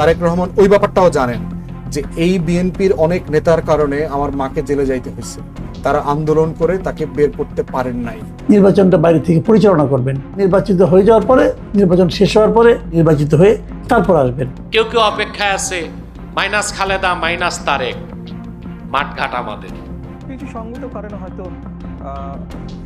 তারেক রহমান ওই ব্যাপারটাও জানেন যে এই বিএনপির অনেক নেতার কারণে আমার মাকে জেলে যাইতে হয়েছে। তারা আন্দোলন করে তাকে বের করতে পারেন নাই। নির্বাচনটা বাইরে থেকে পরিচালনা করবেন। নির্বাচিত হয়ে যাওয়ার পরে নির্বাচন শেষ হওয়ার পরে নির্বাচিত হয়ে তারপর আসবেন। কেউ কেউ অপেক্ষায় আছে মাইনাস খালেদা মাইনাস তারেক। মাঠঘাট আমাদের। কিছু সঙ্গত কারণে হয়তো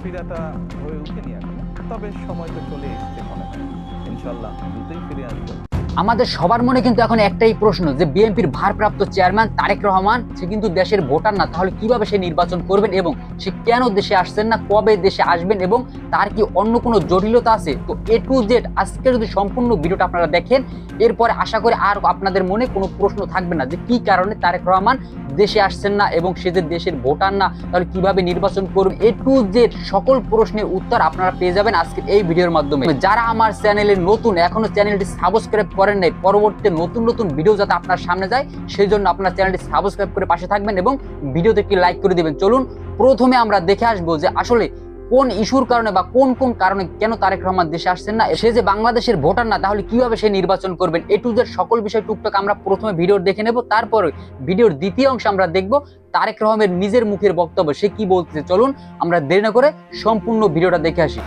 ফিরাটা হয়ে ওঠেনি এখন। তবে সময় তো চলে এসছে মনে হয়। ইনশাল্লাহ দ্রুতই ফিরে আসব। আমাদের সবার মনে কিন্তু এখন একটাই প্রশ্ন যে বিএনপির ভারপ্রাপ্ত চেয়ারম্যান তারেক রহমান, সে কিন্তু দেশের ভোটার না। তাহলে কীভাবে সে নির্বাচন করবেন এবং সে কেন দেশে আসছেন না, কবে দেশে আসবেন এবং তার কি অন্য কোনো জটিলতা আছে? তো এ টু জেড আজকে যদি সম্পূর্ণ ভিডিওটা আপনারা দেখেন, এরপরে আশা করি আর আপনাদের মনে কোনো প্রশ্ন থাকবে না যে কি কারণে তারেক রহমান দেশে আসছেন না এবং সে যে দেশের ভোটার না, তাহলে কীভাবে নির্বাচন করবেন এ টু জেড সকল প্রশ্নের উত্তর আপনারা পেয়ে যাবেন আজকের এই ভিডিওর মাধ্যমে। যারা আমার চ্যানেলে নতুন, এখনও চ্যানেলটি সাবস্ক্রাইব করেন নাই, পরবর্তী নতুন নতুন ভিডিও যাতে আপনার সামনে যায় সেই জন্য আপনার চ্যানেলটি সাবস্ক্রাইব করে পাশে থাকবেন এবং ভিডিওতে একটি লাইক করে দিবেন। চলুন, প্রথমে আমরা দেখে আসব যে আসলে কোন ইস্যুর কারণে বা কোন কোন কারণে কেন তারেক রহমান দেশে আসছেন না? সে যে বাংলাদেশের ভোটার না, তাহলে কীভাবে সে নির্বাচন করবেন? এ টু জেড সকল বিষয় টুকটাক আমরা প্রথমে ভিডিও দেখে নেব, তারপরে ভিডিওর দ্বিতীয় অংশ আমরা দেখব তারেক রহমানের নিজের মুখের বক্তব্য, সে কি বলতেছে? চলুন আমরা দেরি না করে সম্পূর্ণ ভিডিওটা দেখে আসি।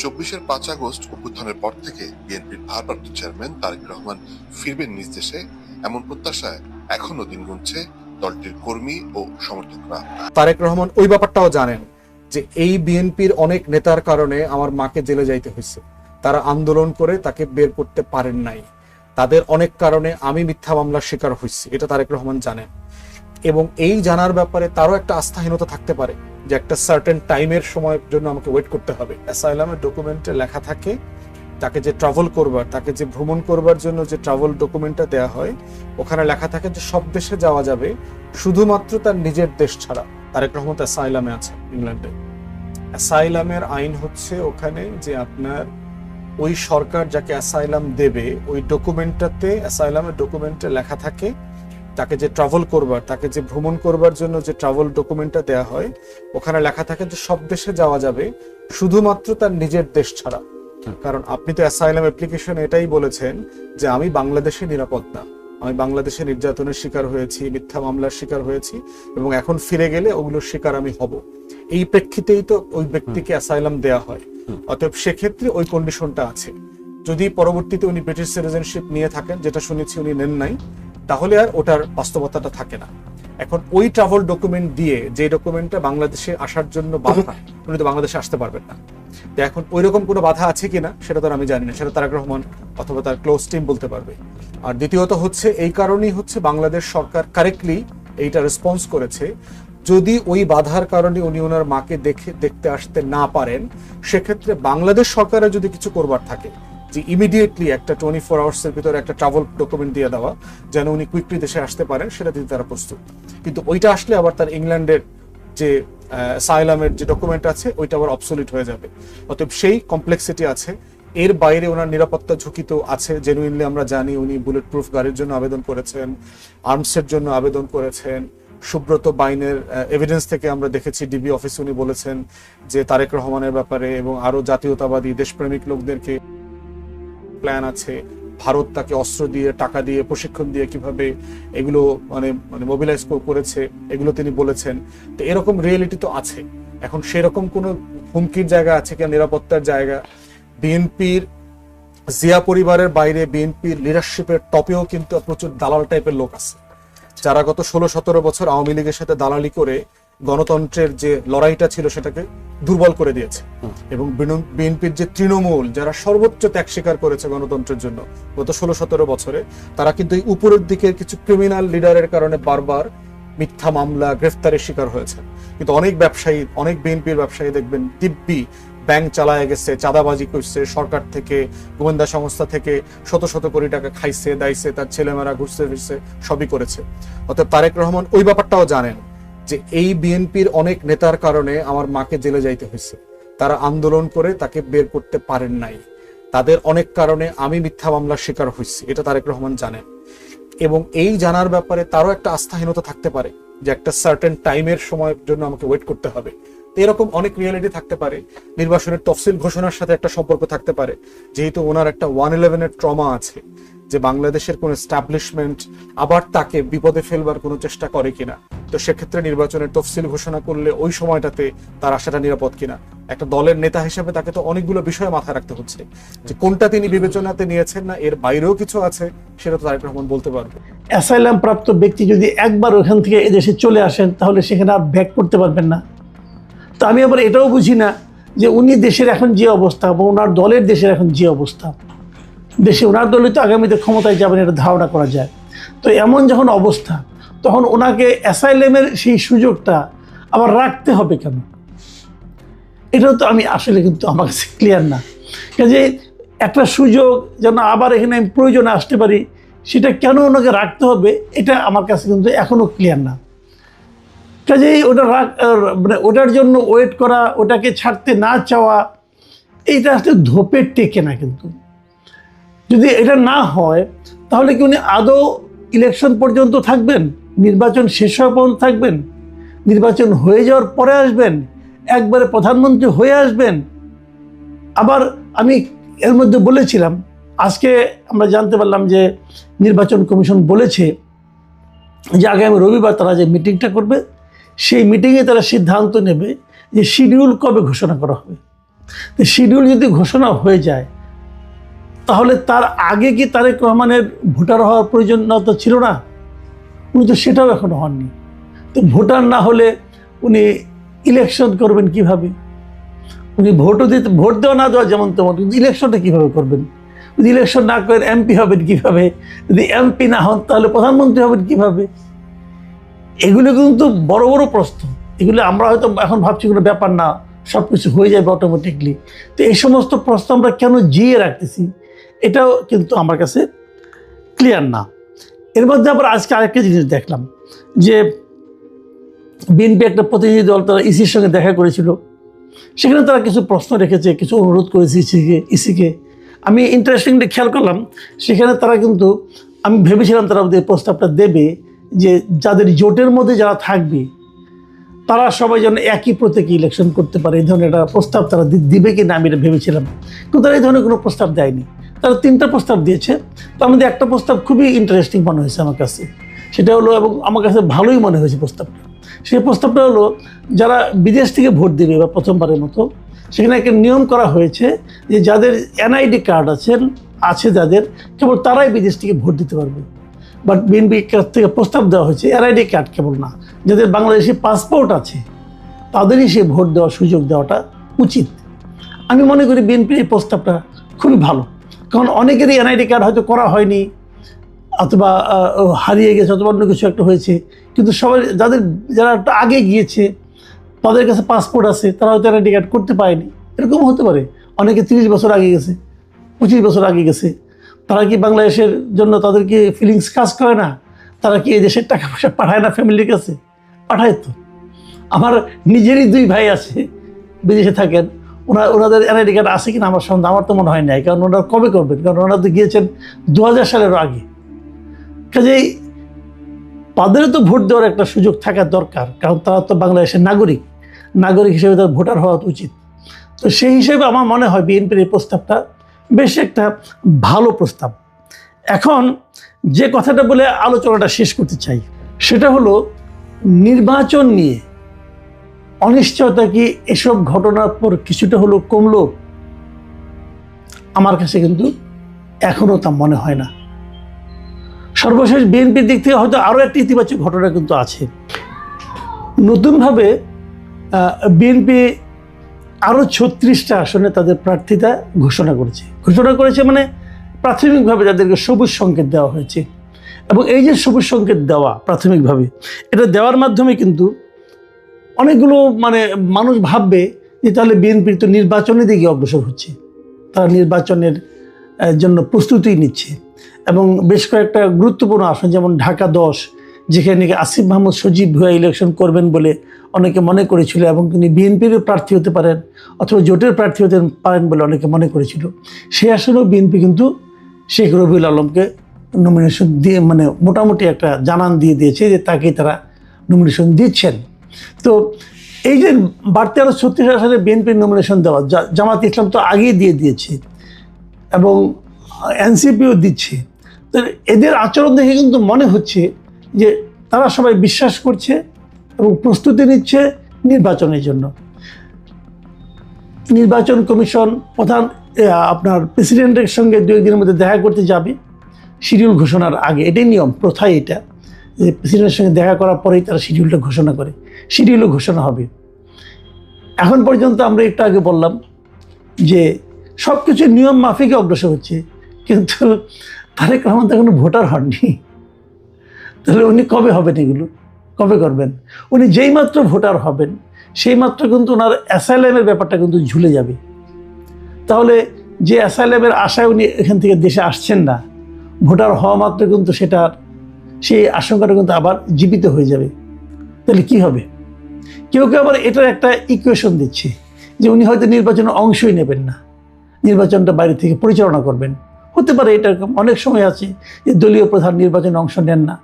চব্বিশের পাঁচ আগস্ট অভ্যুত্থানের পর থেকে বিএনপির ভারপ্রাপ্ত চেয়ারম্যান তারেক রহমান ফিরবেন নিজ দেশে, এমন প্রত্যাশায় এখনও দিন গুনছে দলটির কর্মী ও সমর্থকরা। তারেক রহমান ওই ব্যাপারটাও জানেন যে এই বিএনপির অনেক নেতার কারণে আমার মাকে জেলে যাইতে হয়েছে। তারা আন্দোলন করে তাকে বের করতে পারেন নাই। তাদের অনেক কারণে আমি মিথ্যা মামলার শিকার হয়েছি এটা তারেক রহমান জানেন। এবং এই জানার ব্যাপারে তারও একটা আস্থাহীনতা থাকতে পারে যে একটা সার্টেন টাইমের সময়ের জন্য আমাকে ওয়েট করতে হবে। অ্যাসাইলামের ডকুমেন্টে লেখা থাকে তাকে যে ট্রাভেল করবার, তাকে যে ভ্রমণ করবার জন্য যে ট্রাভেল ডকুমেন্টটা দেওয়া হয়, ওখানে লেখা থাকে যে সব দেশে যাওয়া যাবে, শুধুমাত্র তার নিজের দেশ ছাড়া। তারেক রহমত অ্যাসাইলামে আছে ইংল্যান্ডে অ্যাসাইলামের আইন হচ্ছে ওখানে যে আপনার ওই সরকার যাকে অ্যাসাইলাম দেবে, ওই ডকুমেন্টটাতে অ্যাসাইলামের ডকুমেন্টে লেখা থাকে, তাকে যে ট্রাভেল করবার, তাকে যে ভ্রমণ করবার জন্য যে ট্রাভেল ডকুমেন্টটা দেওয়া হয়, ওখানে লেখা থাকে যে সব দেশে যাওয়া যাবে, শুধুমাত্র তার নিজের দেশ ছাড়া। কারণ আপনি তো অ্যাসাইলাম অ্যাপ্লিকেশন এটাই বলেছেন যে আমি বাংলাদেশে নিরাপদ না আমি বাংলাদেশে নির্যাতনের শিকার হয়েছি, মিথ্যা মামলার শিকার হয়েছি এবং এখন ফিরে গেলে ওগুলোর শিকার আমি হব। এই প্রেক্ষিতেই তো ওই ব্যক্তিকে অ্যাসাইলাম দেয়া হয়। অতএব সেক্ষেত্রে ওই কন্ডিশনটা আছে। যদি পরবর্তীতে উনি ব্রিটিশ সিটিজেনশিপ নিয়ে থাকেন, যেটা শুনেছি উনি নেন নাই, তাহলে আর ওটার বাস্তবতাটা থাকে না। এখন ওই ট্রাভেল ডকুমেন্ট দিয়ে যে ডকুমেন্টটা বাংলাদেশে আসার জন্য বাধা, উনি তো বাংলাদেশে আসতে পারবেন না। তো এখন ওই রকম কোনো বাধা আছে কিনা, সেটা তো আমি জানি না। সেটা তারেক রহমান অথবা তার ক্লোজ টিম বলতে পারবে। আর দ্বিতীয়ত হচ্ছে, এই কারণেই হচ্ছে বাংলাদেশ সরকার কারেক্টলি এইটা রেসপন্স করেছে। যদি ওই বাধার কারণে উনি ওনার মাকে দেখে, দেখতে আসতে না পারেন, সেক্ষেত্রে বাংলাদেশ সরকারের যদি কিছু করবার থাকে যে ইমিডিয়েটলি একটা টোয়েন্টি ফোর আওয়ার্স এর ভিতরে একটা ট্রাভেল ডকুমেন্ট দিয়ে দেওয়া, যেন উনি কুইকলি দেশে আসতে পারেন, সেটা দিতে তারা প্রস্তুত। কিন্তু ওইটা আসলে আবার তার ইংল্যান্ডের যে সাইলামের যে ডকুমেন্ট আছে, ওইটা আবার অবসলিট হয়ে যাবে। অতএব সেই কমপ্লেক্সিটি আছে। এর বাইরে ওনার নিরাপত্তা ঝুঁকি তো আছে। জেনুইনলি আমরা জানি উনি বুলেট প্রুফ গাড়ির জন্য আবেদন করেছেন আর্মসের জন্য আবেদন করেছেন। সুব্রত বাইনের এভিডেন্স থেকে আমরা দেখেছি ডিবি অফিসে উনি বলেছেন যে তারেক রহমানের ব্যাপারে এবং আরও জাতীয়তাবাদী দেশপ্রেমিক লোকদেরকে প্ল্যান আছে, ভারত তাকে অস্ত্র দিয়ে, টাকা দিয়ে, প্রশিক্ষণ দিয়ে কীভাবে এগুলো মানে মানে মোবিলাইজ করেছে, এগুলো তিনি বলেছেন। তো এরকম রিয়েলিটি তো আছে। এখন সেরকম কোনো হুমকির জায়গা আছে কিনা, নিরাপত্তার জায়গা? বিএনপির জিয়া পরিবারের বাইরে বিএনপির লিডারশিপের টপেও কিন্তু প্রচুর দালাল টাইপের লোক আছে। যারা গত ষোলো সতেরো বছর আওয়ামী লীগের সাথে দালালি করে গণতন্ত্রের যে লড়াইটা ছিল সেটাকে দুর্বল করে দিয়েছে। এবং বিএনপির যে তৃণমূল, যারা সর্বোচ্চ ত্যাগ স্বীকার করেছে গণতন্ত্রের জন্য, গত ষোলো সতেরো বছরে, তারা কিন্তু এই উপরের দিকের কিছু ক্রিমিনাল লিডারের কারণে বারবার মিথ্যা মামলা, গ্রেফতারের শিকার হয়েছে। কিন্তু অনেক ব্যবসায়ী, অনেক বিএনপির ব্যবসায়ী দেখবেন, দিব্যি ব্যাংক চালায় গেছে, চাঁদাবাজি করছে, সরকার থেকে, গোয়েন্দা সংস্থা থেকে শত শত কোটি টাকা খাইছে, দাইছে, তার ছেলেমেয়েরা ঘুরছে ফিরছে, সবই করেছে। অতএব তারেক রহমান ওই ব্যাপারটাও জানেন। যে এই বিএনপির অনেক নেতার কারণে আমার মাকে জেলে যাইতে হয়েছে। তারা আন্দোলন করে তাকে বের করতে পারেন নাই। তাদের অনেক কারণে আমি মিথ্যা মামলার শিকার হয়েছি, এটা তারেক রহমান জানেন। এবং এই জানার ব্যাপারে তারও একটা আস্থাহীনতা থাকতে পারে যে একটা সার্টেন টাইমের সময়ের জন্য আমাকে ওয়েট করতে হবে। এরকম অনেক রিয়েলিটি থাকতে পারে। নির্বাচনের তফসিল ঘোষণার সাথে একটা সম্পর্ক থাকতে পারে। যেহেতু ওনার একটা ওয়ান ইলেভেনের ট্রমা আছে, যে বাংলাদেশের কোন এস্টাবলিশমেন্ট আবার তাকে বিপদে ফেলবার কোনো চেষ্টা করে কিনা। তো সেক্ষেত্রে নির্বাচনের তফসিল ঘোষণা করলে ওই সময়টাতে তার আশাটা নিরাপদ কিনা। একটা দলের নেতা হিসেবে তাকে তো অনেকগুলো বিষয় মাথায় রাখতে হচ্ছে। যে কোনটা তিনি বিবেচনাতে নিয়েছেন না, এর বাইরেও কিছু আছে, সেটা তো তারেক রহমান বলতে পারবে। অ্যাসাইলাম প্রাপ্ত ব্যক্তি যদি একবার ওখান থেকে এদেশে চলে আসেন, তাহলে সেখানে আর ব্যাক করতে পারবেন না। তো আমি আবার এটাও বুঝি না যে উনি দেশের এখন যে অবস্থা বা ওনার দলের দেশের এখন যে অবস্থা। দেশে ওনার দলে তো আগামীতে ক্ষমতায় যাবেন এটা ধারণা করা যায়। তো এমন যখন অবস্থা, তখন ওনাকে অ্যাসাইলেমের সেই সুযোগটা আবার রাখতে হবে কেন? এটাও তো আমি আসলে কিন্তু আমার কাছে ক্লিয়ার না। কাজে একটা সুযোগ যেন আবার এখানে আমি প্রয়োজনে আসতে পারি, সেটা কেন ওনাকে রাখতে হবে, এটা আমার কাছে কিন্তু এখনও ক্লিয়ার না। কাজেই ওটা মানে ওটার জন্য ওয়েট করা, ওটাকে ছাড়তে না চাওয়া, এইটা আসলে ধোপের টেকে না কিন্তু। যদি এটা না হয়, তাহলে কি উনি আদৌ ইলেকশন পর্যন্ত থাকবেন? নির্বাচন শেষ হওয়া পর্যন্ত থাকবেন? নির্বাচন হয়ে যাওয়ার পরে আসবেন? একবারে প্রধানমন্ত্রী হয়ে আসবেন? আবার আমি এর মধ্যে বলেছিলাম, আজকে আমরা জানতে পারলাম যে নির্বাচন কমিশন বলেছে যে আগামী রবিবার তারা যে মিটিংটা করবে সেই মিটিংয়ে তারা সিদ্ধান্ত নেবে যে শিডিউল কবে ঘোষণা করা হবে। তো শিডিউল যদি ঘোষণা হয়ে যায়, তাহলে তার আগে কি তারেক রহমানের ভোটার হওয়ার প্রয়োজনীয়তা ছিল না? উনি তো সেটাও এখনও হননি। তো ভোটার না হলে উনি ইলেকশন করবেন কীভাবে? উনি ভোটও দিতে, ভোট দেওয়া না দেওয়া যেমন তেমন, কিন্তু ইলেকশনটা কীভাবে করবেন? যদি ইলেকশন না করেন এমপি হবেন কীভাবে? যদি এমপি না হন, তাহলে প্রধানমন্ত্রী হবেন কীভাবে? এগুলো কিন্তু বড় বড় প্রশ্ন। এগুলো আমরা হয়তো এখন ভাবছি কোনো ব্যাপার না সব কিছু হয়ে যাবে অটোমেটিকলি তো এই সমস্ত প্রশ্ন আমরা কেন জিয়ে রাখতেছি, এটাও কিন্তু আমার কাছে ক্লিয়ার না। এর মধ্যে আবার আজকে আরেকটা জিনিস দেখলাম, যে বিএনপি একটা প্রতিনিধি দল তারা ইসির সঙ্গে দেখা করেছিল। সেখানে তারা কিছু প্রশ্ন রেখেছে, কিছু অনুরোধ করেছে ইসিকে ইসিকে। আমি ইন্টারেস্টিংলি খেয়াল করলাম, সেখানে তারা কিন্তু, আমি ভেবেছিলাম তারা প্রস্তাবটা দেবে যে যাদের জোটের মধ্যে যারা থাকবে, তারা সবাই যেন একই প্রতীকে ইলেকশন করতে পারে। এই ধরনের একটা প্রস্তাব তারা দিবে কি না আমি এটা ভেবেছিলাম। কিন্তু তারা এই ধরনের কোনো প্রস্তাব দেয়নি। তারা তিনটা প্রস্তাব দিয়েছে। তো আমাদের একটা প্রস্তাব খুবই ইন্টারেস্টিং মনে হয়েছে আমার কাছে। সেটা হলো এবং আমার কাছে ভালোই মনে হয়েছে প্রস্তাবটা। সেই প্রস্তাবটা হলো, যারা বিদেশ থেকে ভোট দেবে বা প্রথমবারের মতো, সেখানে একটা নিয়ম করা হয়েছে যে যাদের এনআইডি কার্ড আছেন, আছে যাদের, কেবল তারাই বিদেশ থেকে ভোট দিতে পারবে। বাট বিএনপির কাছ থেকে প্রস্তাব দেওয়া হয়েছে এনআইডি কার্ড কেবল না। যাদের বাংলাদেশি পাসপোর্ট আছে, তাদেরই সে ভোট দেওয়ার সুযোগ দেওয়াটা উচিত। আমি মনে করি বিএনপির এই প্রস্তাবটা খুবই ভালো। কারণ অনেকেরই এনআইডি কার্ড হয়তো করা হয়নি, অথবা হারিয়ে গেছে অথবা অন্য কিছু একটা হয়েছে। কিন্তু সবাই, যাদের, যারা একটু আগে গিয়েছে, তাদের কাছে পাসপোর্ট আছে, তারা হয়তো এনআইডি কার্ড করতে পারেনি। এরকম হতে পারে। অনেকে তিরিশ বছর আগে গেছে, পঁচিশ বছর আগে গেছে। তারা কি বাংলাদেশের জন্য তাদের কি ফিলিংস কাজ করে না? তারা কি এই দেশের টাকা পয়সা পাঠায় না ফ্যামিলির কাছে? পাঠায় তো। আমার নিজেরই দুই ভাই আছে, বিদেশে থাকেন। ওনার ওনাদের এনআইডি কার্ড আছে কিনা আমার সন্দেহ, আমার তো মনে হয় নাই, কারণ ওনারা কবে করবেন? কারণ ওনারা তো গিয়েছেন দু হাজার সালেরও আগে। কাজেই তাদেরও তো ভোট দেওয়ার একটা সুযোগ থাকা দরকার, কারণ তারা তো বাংলাদেশের নাগরিক। নাগরিক হিসেবে তার ভোটার হওয়া উচিত। তো সেই হিসেবে আমার মনে হয় বিএনপির এই প্রস্তাবটা বেশ একটা ভালো প্রস্তাব। এখন যে কথাটা বলে আলোচনাটা শেষ করতে চাই, সেটা হলো নির্বাচন নিয়ে অনিশ্চয়তা কি এসব ঘটনার পর কিছুটা হলো কমলো? আমার কাছে কিন্তু এখনও তা মনে হয় না। সর্বশেষ বিএনপির দিক থেকে হয়তো আরও একটা ইতিবাচক ঘটনা কিন্তু আছে। নতুনভাবে বিএনপি আরও ছত্রিশটা আসনে তাদের প্রার্থিতা ঘোষণা করেছে। ঘোষণা করেছে মানে প্রাথমিকভাবে তাদেরকে সবুজ সংকেত দেওয়া হয়েছে। এবং এই যে সবুজ সংকেত দেওয়া প্রাথমিকভাবে, এটা দেওয়ার মাধ্যমে কিন্তু অনেকগুলো মানে মানুষ ভাববে যে তাহলে বিএনপির তো নির্বাচনের দিকে অগ্রসর হচ্ছে। তারা নির্বাচনের জন্য প্রস্তুতি নিচ্ছে। এবং বেশ কয়েকটা গুরুত্বপূর্ণ আসন যেমন ঢাকা দশ, যেখানে আসিফ মাহমুদ সজীব ভুয়া ইলেকশন করবেন বলে অনেকে মনে করেছিল এবং তিনি বিএনপির প্রার্থী হতে পারেন অথবা জোটের প্রার্থী হতে পারেন বলে অনেকে মনে করেছিল। সে আসলেও বিএনপি কিন্তু শেখ রবিউল আলমকে নমিনেশন দিয়ে মানে মোটামুটি একটা জানান দিয়ে দিয়েছে যে তাকেই তারা নমিনেশন দিচ্ছেন। তো এই যে বাড়তি আরও ছত্রিশ আসনে বিএনপির নমিনেশন দেওয়া জামাত ইসলাম তো আগেই দিয়ে দিয়েছে এবং এনসিপিও দিচ্ছে। তো এদের আচরণ দেখে কিন্তু মনে হচ্ছে যে তারা সবাই বিশ্বাস করছে এবং প্রস্তুতি নিচ্ছে নির্বাচনের জন্য। নির্বাচন কমিশন প্রধান আপনার প্রেসিডেন্টের সঙ্গে দু একদিনের মধ্যে দেখা করতে যাবে। শিডিউল ঘোষণার আগে, এটাই নিয়ম, প্রথাই এটা। যে প্রেসিডেন্টের সঙ্গে দেখা করার পরেই তারা শিডিউলটা ঘোষণা করে। শিডিউলও ঘোষণা হবে। এখন পর্যন্ত আমরা একটু আগে বললাম যে সব কিছু নিয়ম মাফিকে অগ্রসর হচ্ছে, কিন্তু তারেক রহমান তো এখনও ভোটার হননি। তাহলে উনি কবে হবেন এগুলো? কবে করবেন? উনি যেই মাত্র ভোটার হবেন, সেই মাত্র কিন্তু ওনার অ্যাসাইলামের ব্যাপারটা কিন্তু ঝুলে যাবে। তাহলে যে অ্যাসাইলামের আশায় উনি এখান থেকে দেশে আসছেন না, ভোটার হওয়া মাত্র কিন্তু সেটার, সেই আশঙ্কাটা কিন্তু আবার জীবিত হয়ে যাবে। তাহলে কি হবে? কেউ কেউ আবার এটার একটা ইকুয়েশন দিচ্ছে, যে উনি হয়তো নির্বাচনে অংশই নেবেন না। নির্বাচনটা বাইরে থেকে পরিচালনা করবেন। হতে পারে এটা অনেক সময় আছে যে দলীয় প্রধান নির্বাচনে অংশ নেন না।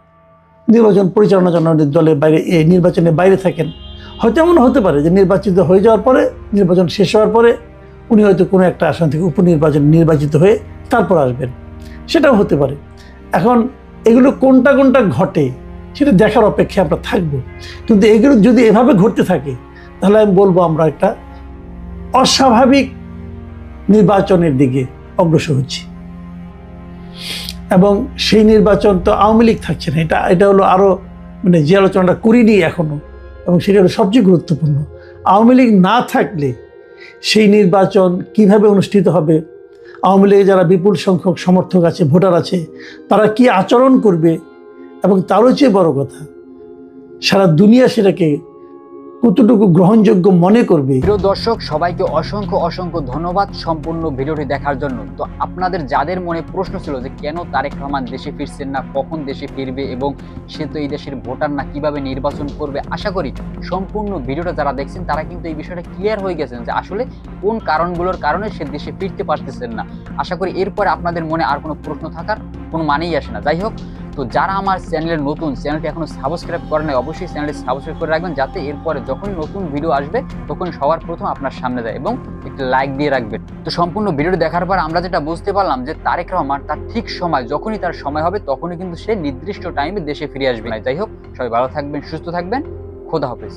নির্বাচন পরিচালনার জন্য দলের বাইরে এ, নির্বাচনের বাইরে থাকেন। হয়তো এমন হতে পারে যে নির্বাচিত হয়ে যাওয়ার পরে নির্বাচন শেষ হওয়ার পরে উনি হয়তো কোনো একটা আসন থেকে উপনির্বাচন নির্বাচিত হয়ে তারপর আসবেন। সেটাও হতে পারে। এখন এগুলো কোনটা কোনটা ঘটে সেটা দেখার অপেক্ষায় আমরা থাকব। কিন্তু এগুলো যদি এভাবে ঘটতে থাকে তাহলে আমি বলব আমরা একটা অস্বাভাবিক নির্বাচনের দিকে অগ্রসর হচ্ছি। এবং সেই নির্বাচন তো আওয়ামী লীগ থাকছে না। এটা এটা হলো আরও মানে যে আলোচনাটা করিনি এখনও এবং সেটা হলো সবচেয়ে গুরুত্বপূর্ণ। আওয়ামী লীগ না থাকলে সেই নির্বাচন কীভাবে অনুষ্ঠিত হবে? আওয়ামী লীগের যারা বিপুল সংখ্যক সমর্থক আছে, ভোটার আছে, তারা কি আচরণ করবে? এবং তারও চেয়ে বড় কথা, সারা দুনিয়া সেটাকে কতটুকু গ্রহণযোগ্য মনে করবে? প্রিয় দর্শক, সবাইকে অসংখ্য অসংখ্য ধন্যবাদ সম্পূর্ণ ভিডিওটি দেখার জন্য। তো আপনাদের যাদের মনে প্রশ্ন ছিল যে কেন তারেক রহমান দেশে ফিরছেন না, কখন দেশে ফিরবে এবং সে তো এই দেশের ভোটার না, কীভাবে নির্বাচন করবে, আশা করি সম্পূর্ণ ভিডিওটা যারা দেখছেন তারা কিন্তু এই বিষয়টা ক্লিয়ার হয়ে গেছেন যে আসলে কোন কারণগুলোর কারণে সে দেশে ফিরতে পারতেছেন না। আশা করি এরপর আপনাদের মনে আর কোনো প্রশ্ন থাকার কোনো মানেই আসে না। যাই হোক তো যারা আমার চ্যানেলের নতুন, চ্যানেলটি এখনও সাবস্ক্রাইব করে নাই, অবশ্যই চ্যানেলটি সাবস্ক্রাইব করে রাখবেন যাতে এরপরে যখন নতুন ভিডিও আসবে, তখন সবার প্রথম আপনার সামনে দেয় এবং একটি লাইক দিয়ে রাখবেন। তো সম্পূর্ণ ভিডিওটি দেখার পর আমরা যেটা বুঝতে পারলাম যে তারেক রহমান তার ঠিক সময়, যখনই তার সময় হবে, তখনই কিন্তু সে নির্দিষ্ট টাইমে দেশে ফিরে আসবে। যাই হোক, সবাই ভালো থাকবেন, সুস্থ থাকবেন, খোদা হাফেজ।